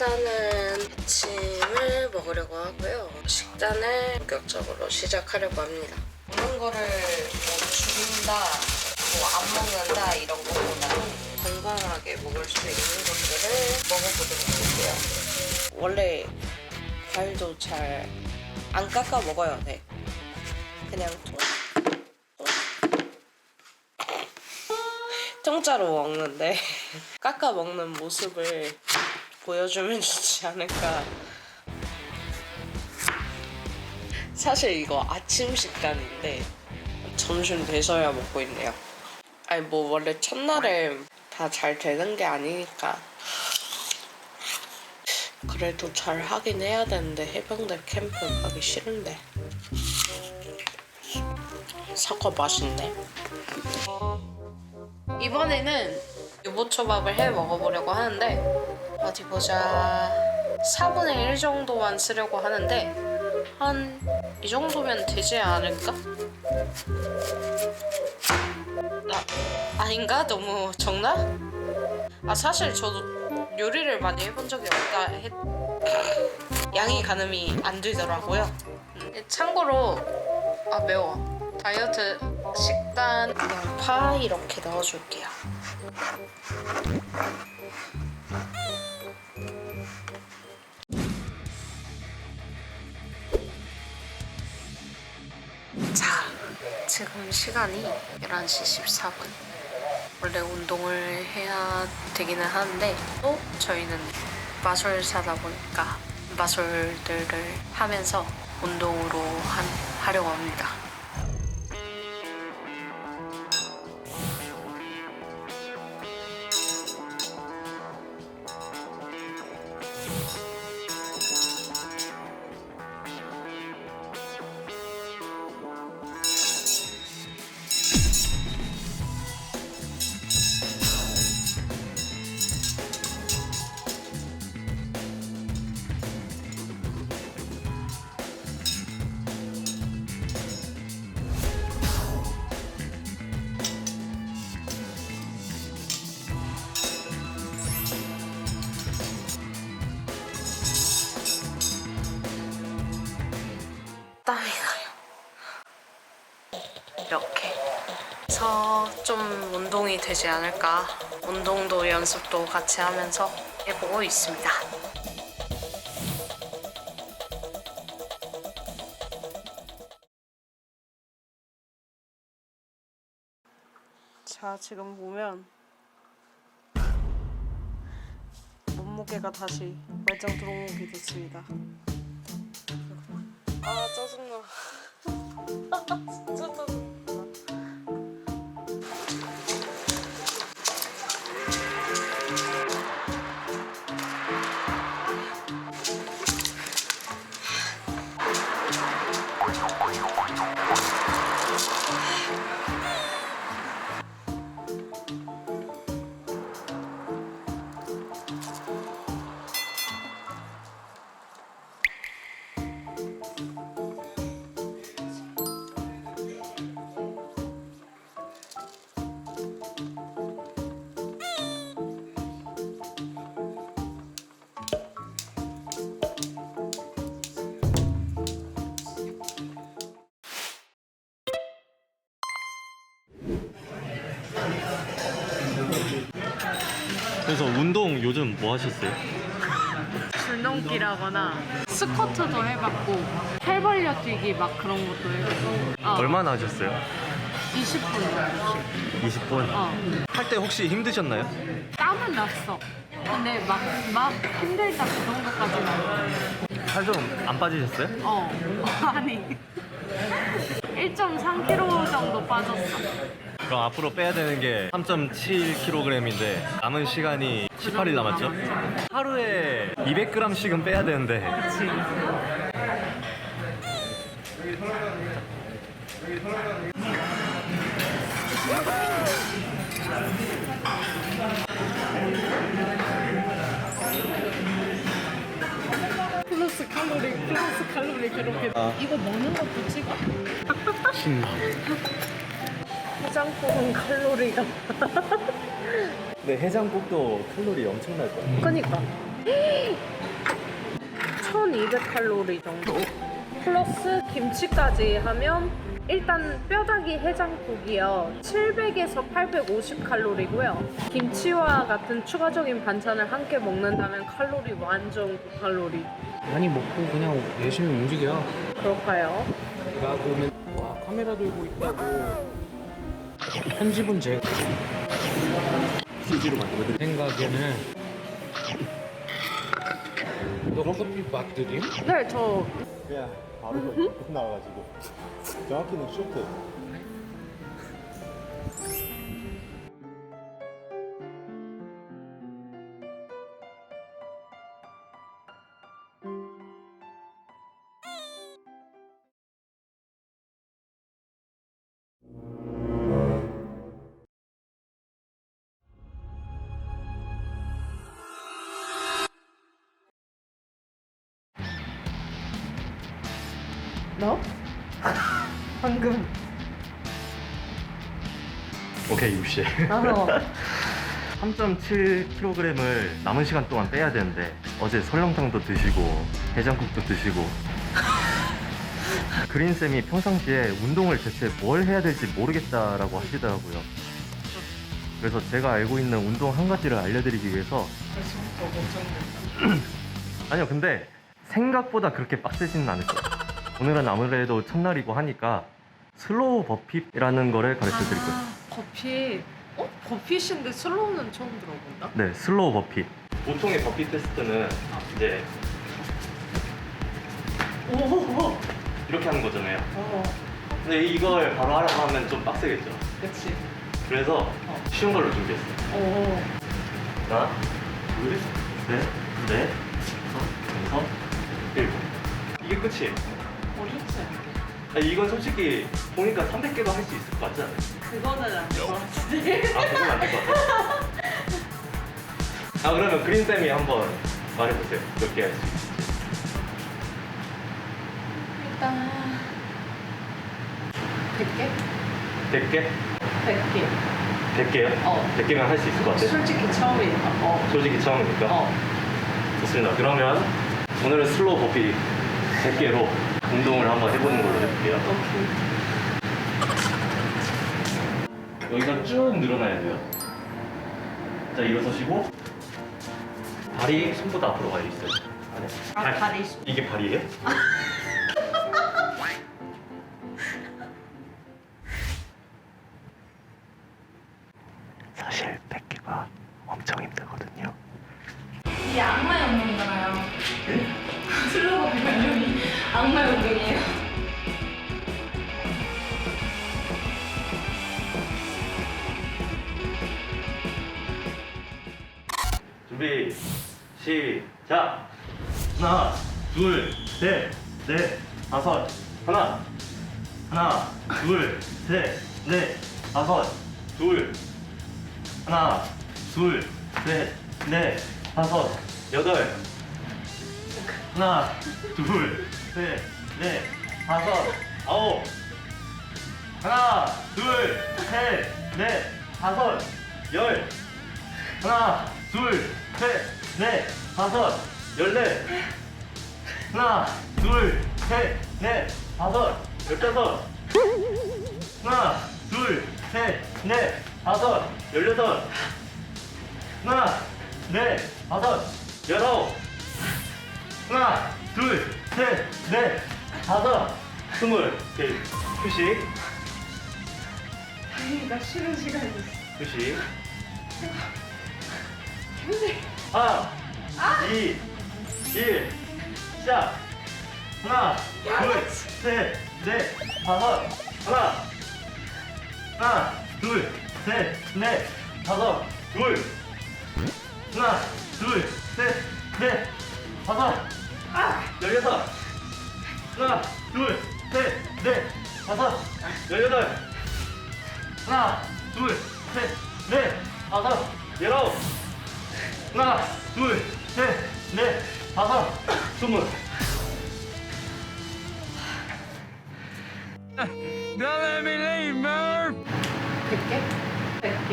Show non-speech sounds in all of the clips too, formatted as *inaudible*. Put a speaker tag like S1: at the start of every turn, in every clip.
S1: 일단은 아침을 먹으려고 하고요. 식단을 본격적으로 시작하려고 합니다. 먹는 거를 뭐 줄인다, 뭐 안 먹는다 이런 것보다는 건강하게 먹을 수 있는 것들을 먹어보도록 할게요. 원래 과일도 잘 안 깎아 먹어요. 네. 그냥 통, 통. 통짜로 먹는데 *laughs* 깎아 먹는 모습을 보여주면 *laughs* 좋지 않을까. 사실 이거 아침 식단인데 점심 돼서야 먹고 있네요. 아니 뭐 원래 첫날에 다 잘 되는 게 아니니까 그래도 잘 하긴 해야 되는데 해병대 캠프 가기 싫은데 사과 맛있네. 이번에는 유부초밥을 해 먹어보려고 하는데 어디 보자 4분의 1 정도만 쓰려고 하는데 한 이 정도면 되지 않을까? 아, 아닌가? 너무 적나? 아 사실 저도 요리를 많이 해본 적이 없다 했... 양이 가늠이 안 되더라고요 음, 참고로 아 매워 다이어트 식단 양파 이렇게 넣어줄게요 지금 시간이 11시 14분. 원래 운동을 해야 되기는 하는데 또 저희는 마술 사다 보니까 마술들을 하면서 운동으로 한, 하려고 합니다. 되지 않을까. 운동도 연습도 같이 하면서 해보고 있습니다. 자, 지금 보면 몸무게가 다시 말짱 들어오게 됐습니다. 아 짜증나 *laughs* 진짜 짜증나
S2: 그래서 운동 요즘 뭐 하셨어요?
S3: 줄넘기라거나 스쿼트도 해봤고 팔 벌려 뛰기 막 그런 것도 해보고 어,
S2: 얼마나 하셨어요?
S3: 20분 정도씩
S2: 20분?
S3: 어.
S2: 할 때 혹시 힘드셨나요?
S3: 땀은 났어 근데 막, 막 힘들다 그 정도까지는 아니고.
S2: 살좀 안 빠지셨어요?
S3: 어 *laughs* 아니 *laughs* 1.3kg 정도 빠졌어
S2: 그럼 앞으로 빼야 되는 게 3.7kg인데 남은 시간이 18일 남았죠? 하루에 200g씩은 빼야 되는데
S3: 플러스 칼로리 플러스 칼로리 그렇게
S2: 아.
S3: 이거 먹는 것도 찍어?
S2: 신나
S3: 해장국은 칼로리가.
S2: 근데 *laughs* 해장국도 칼로리 엄청날 거야
S3: 그니까. 1200칼로리 정도. 플러스 김치까지 하면 일단 뼈다귀 해장국이요. 700에서 850칼로리고요. 김치와 같은 추가적인 반찬을 함께 먹는다면 칼로리 완전 고칼로리.
S4: 많이 먹고 그냥 열심히 움직여.
S3: 그럴까요?
S4: 나 보면 와 카메라 들고 있다고 편집은 제
S5: CG로 만들어드릴게요.
S4: 생각에는 너 커피 맛들임?
S3: 네 저
S5: 그냥 바로 끝 나와가지고 정확히는 쇼트.
S3: 너? 방금
S2: 오케이 60.
S3: 나서 *laughs*
S2: 3.7kg을 남은 시간 동안 빼야 되는데 어제 설렁탕도 드시고 해장국도 드시고 *laughs* 그린 쌤이 평상시에 운동을 대체 뭘 해야 될지 모르겠다라고 하시더라고요. 그래서 제가 알고 있는 운동 한 가지를 알려드리기 위해서 *clears throat* 아니요 근데 생각보다 그렇게 빡세지는 않을 거예요. 오늘은 아무래도 첫날이고 하니까 슬로우 버핏이라는 거를 가르쳐 드릴 거예요.
S3: 아, 버핏 어? 버핏인데 슬로우는 처음 들어본다?
S2: 네, 슬로우 버핏. 보통의 버핏 테스트는 이제
S3: 오
S2: 이렇게 하는 거잖아요.
S3: 어,
S2: 근데 이걸 바로 하라고 하면 좀 빡세겠죠.
S3: 그치
S2: 그래서 쉬운 걸로 준비했어요.
S3: 오
S2: 하나, 둘, 셋, 넷, 다섯, 여섯, 일곱. 이게 끝이에요. 아, 이건 솔직히 보니까 300개도 할 수 있을 것 같지 않아요?
S3: 그거는 안될것 같은데
S2: 아, 그건 안 될 것 같아요. 아, 그러면 그린 쌤이 한번 말해보세요. 몇 개 할 수 있을지.
S3: 일단 100개?
S2: 100개?
S3: 100개
S2: 100개요?
S3: 어.
S2: 100개면 할 수 있을 것 같아요?
S3: 솔직히 처음이니까 어.
S2: 솔직히 처음이니까?
S3: 어.
S2: 좋습니다. 그러면 오늘은 슬로우 버피 100개로 운동을 한번 해보는 걸로 해볼게요. 여기가 쭉 늘어나야 돼요. 자, 일어서시고 발이 손보다 앞으로 가 있어요. 아, 발.
S3: 발이
S2: 이게 발이에요? *laughs* 하나 하나 둘 셋 넷 다섯. 둘. 하나 둘 셋 넷 다섯. 여덟. 하나 둘 셋 넷 다섯. 아홉. 하나 둘 셋 넷 다섯. 열. 하나, 둘, 셋, 넷, 다섯, 열넷. 하나, 둘, 셋, 넷, 다섯, 열다섯. 하나, 둘, 셋, 넷, 다섯, 열여섯. 하나, 넷, 다섯, 열아홉. 하나, 둘, 셋, 넷, 다섯, 스물. 오케이. 휴식.
S3: 나 쉬는 시간이 있어
S2: 휴식. 하나, 이, 일, 시작. 하나, 둘, 셋, 넷, 다섯. 하나, 하나, 둘, 셋, 넷, 다섯, 둘. 하나, 둘, 셋, 넷, 다섯. 아, 열여섯. 하나, 둘, 셋, 넷, 다섯, 열여덟. 하나, 둘, 셋, 넷, 다섯, 열아홉. 하나, 둘, 셋, 넷, 다섯, 스물.
S6: Don't let me leave, Murph!
S3: 100개? 100개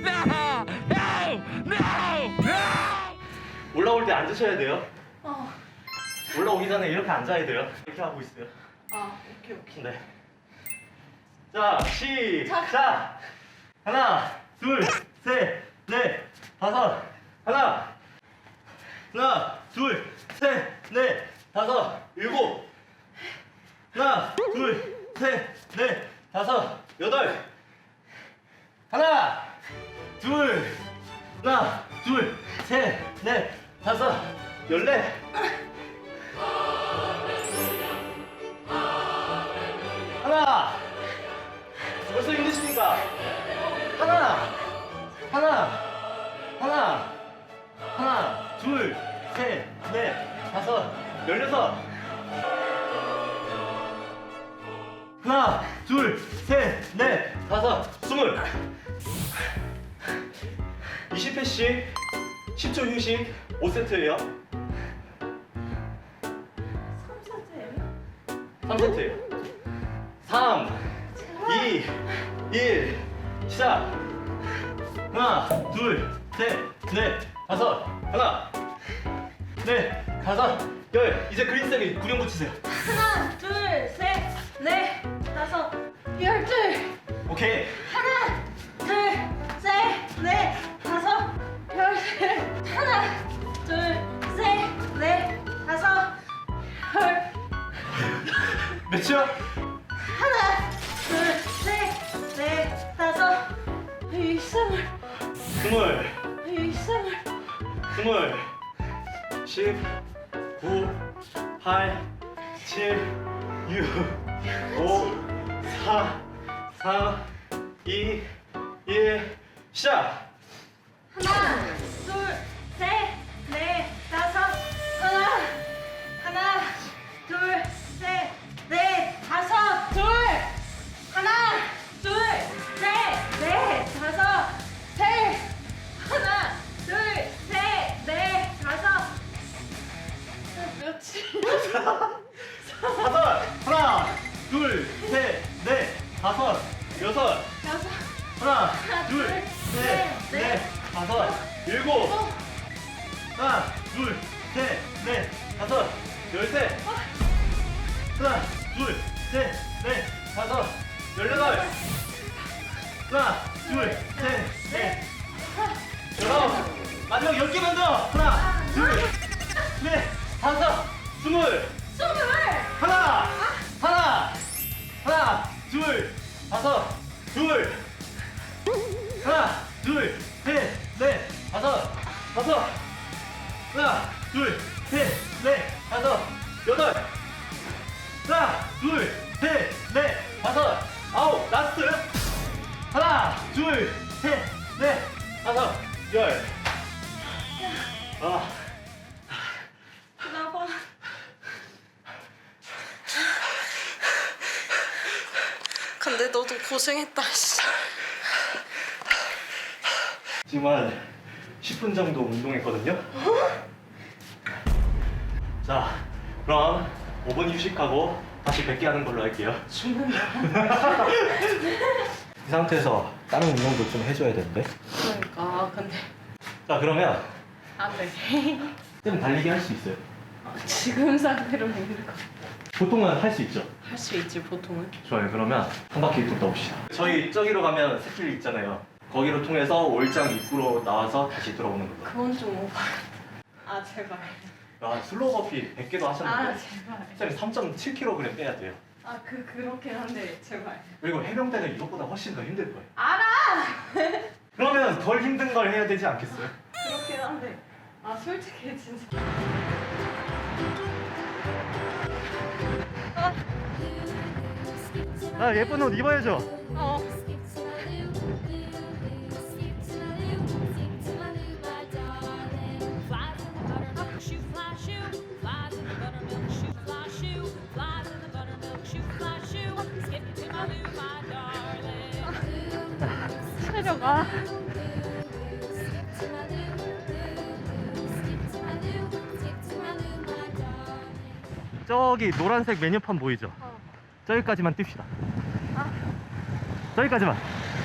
S6: No! No! No! No!
S2: 올라올 때 앉으셔야 돼요.
S3: 어.
S2: 올라오기 전에 이렇게 앉아야 돼요. 이렇게 하고 있어요.
S3: 아 오케이 오케이.
S2: 네. 자, 시작. 하나, 둘, 셋, 넷, 다섯. 하나, 하나, 둘, 셋, 넷, 다섯, 일곱. 하나, 둘, 셋, 넷, 다섯, 여덟. 하나, 둘, 하나, 둘, 셋, 넷, 다섯, 열네. 하나. 벌써 힘드십니까? 하나, 하나, 하나, 하나, 둘, 셋, 넷, 다섯, 열여섯. 하나, 둘, 셋, 넷, 다섯, 스물. 20회씩 10초 휴식 5세트예요. 3세트예요. 3, 2, 1, 시작! 하나, 둘, 셋, 넷, 다섯, 하나, 넷, 다섯, 열. 이제 그린색에 구령 붙이세요.
S3: 열
S2: 마지막 열 개만 더, 하나, 둘, 넷, 다섯, 스물,
S3: 스물,
S2: 하나, 하나, 하나, 둘, 다섯, 둘, 하나, 둘, 셋, 넷, 다섯, 다섯, 하나, 둘,
S1: 근데 너도 고생했다. 씨.
S2: 지금 한 10분 정도 운동했거든요. 자, 그럼 5분 휴식하고 다시 100개 하는 걸로 할게요. *laughs* 이 상태에서 다른 운동도 좀 해줘야 되는데.
S1: 그러니까 아, 근데
S2: 자, 그러면
S1: 안 돼.
S2: 좀 달리기 할 수 있어요.
S1: 지금 상태로는 힘들까?
S2: 보통은 할 수 있죠.
S1: 할 수 있지 보통은.
S2: 좋아요. 그러면 한 바퀴 좀 넣읍시다. 저희 저기로 가면 샛길 있잖아요. 거기로 통해서 올장 입구로 나와서 다시 들어오는 거예요.
S1: 그건 좀 오바. 아 제발.
S2: 아, 슬로우 버피 100개도
S1: 아
S2: 하셨는데
S1: 제발.
S2: 쌤 3.7kg 빼야 돼요.
S1: 아 그 그렇긴 한데 제발.
S2: 그리고 해병대는 이것보다 훨씬 더 힘들 거예요.
S1: 알아. *laughs*
S2: 그러면 덜 힘든 걸 해야 되지 않겠어요?
S1: 그렇긴 한데. 아 솔직히 진짜. *laughs*
S2: 아 예쁜 옷 입어야죠.
S1: 어. 체려가.
S2: 저기 노란색 메뉴판 보이죠? 저기까지만 뜁시다. 아. 저기까지만.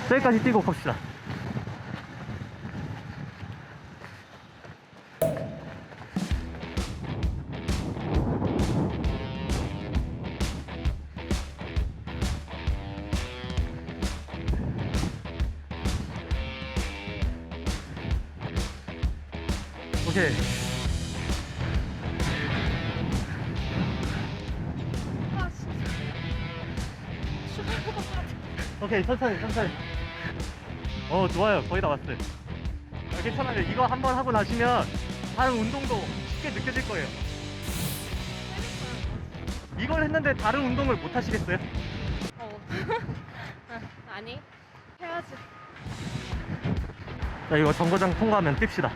S2: 저기까지 뛰고 갑시다. 오케이. 오케이 천천히 천천히. 어 좋아요 거의 다 왔어요. 아, 괜찮아요. 이거 한 번 하고 나시면 다른 운동도 쉽게 느껴질 거예요. 이걸 했는데 다른 운동을 못 하시겠어요?
S3: 어. *laughs* 아니 해야지.
S2: 자 이거 정거장 통과하면 뜁시다.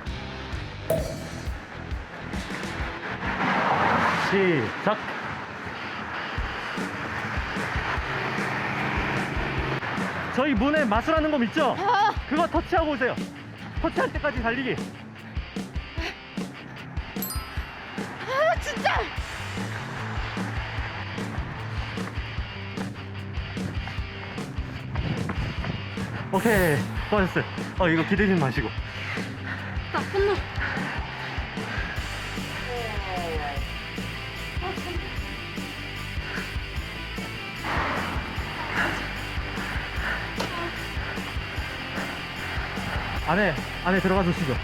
S2: 시작. 저희 문에 마술하는 거 있죠? 그거 터치하고 오세요. 터치할 때까지 달리기.
S3: 아 진짜.
S2: 오케이. 수고하셨어요. 어 이거 기대지 마시고.
S3: 나쁜 놈.
S2: 안에 안에 들어가 주시죠.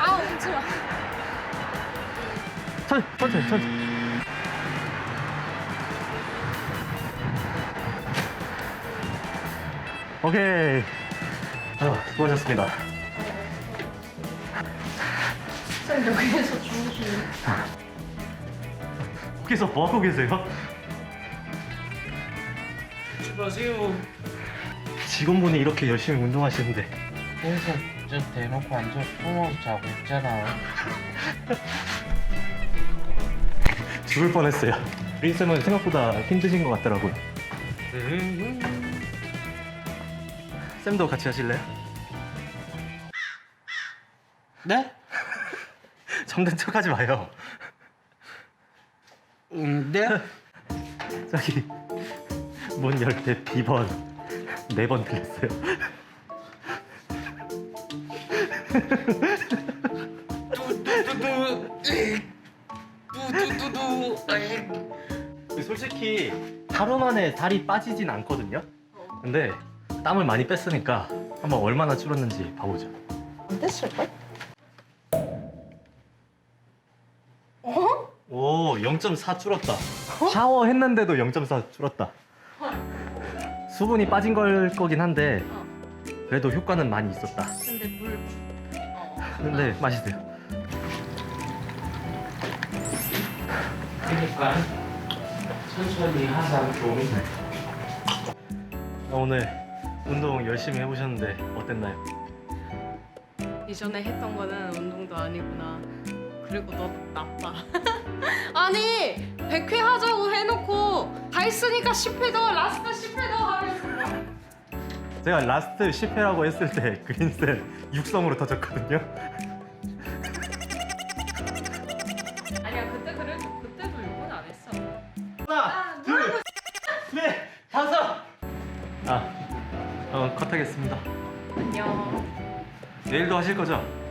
S3: 아 마.
S2: 천, 천천히 천천히. 오케이. 아, 수고하셨습니다.
S3: 쌤 여기에서
S2: 거기서 뭐 하고 계세요?
S4: 마세요.
S2: 직원분이 이렇게 열심히 운동하시는데
S4: 그래서 저 대놓고 앉아 숨어서 자고 있잖아. *laughs*
S2: 죽을 뻔했어요. 린쌤은 생각보다 힘드신 것 같더라고요. 쌤도 같이 하실래요?
S4: 네?
S2: 잠든 척하지 마요.
S4: 음, 네?
S2: 저기 문열 때 비번 네 번 들렸어요. 솔직히 하루 만에 살이 빠지진 않거든요. 근데 땀을 많이 뺐으니까 한번 얼마나 줄었는지 봐보죠.
S3: 안 됐을걸?
S2: 오, 0.4 줄었다. 샤워 했는데도 0.4 줄었다. 수분이 빠진 걸 거긴 한데 그래도 효과는 많이 있었다.
S3: 근데 물.
S2: 근데 맛있어요.
S4: 그러니까 천천히 하자 좀.
S2: 오늘 운동 열심히 해보셨는데 어땠나요?
S3: 이전에 했던 거는 운동도 아니구나. 그리고 너 나빠. *laughs* 아니 100회 하자고 해놓고 다 했으니까 10회 더 라스트 10회 더 하면
S2: 제가 라스트 10회라고 했을 때 그린셀 육성으로 터졌거든요.
S3: 아니야 그때 그래도 그때도 욕은 안 했어.
S2: 하나, 둘, 넷, 다섯. 아, 어, 컷하겠습니다.
S3: 안녕.
S2: 내일도 하실 거죠?